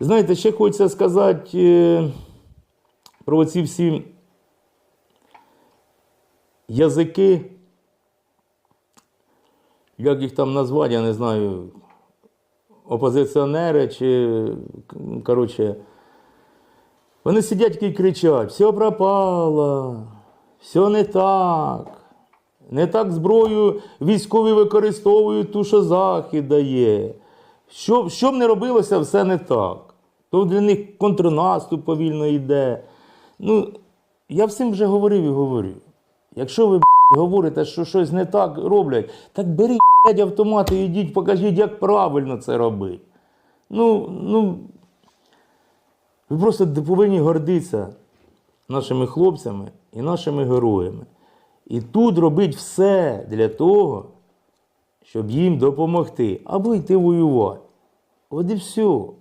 Знаєте, ще хочеться сказати е, про ці всі язики, як їх там назвати, я не знаю, опозиціонери чи, коротше, вони сидять і кричать: все пропало, все не так. Не так зброю військові використовують ту, що Захід дає. Що, що б не робилося, все не так. То для них контрнаступ повільно йде. Ну, я всім вже говорив і говорю. Якщо ви говорите, що щось не так роблять, так беріть автомат і йдіть, покажіть, як правильно це робити. Ну, ну, ви просто повинні гордитися нашими хлопцями і нашими героями. І тут робити все для того, щоб їм допомогти, або йти воювати. От і все.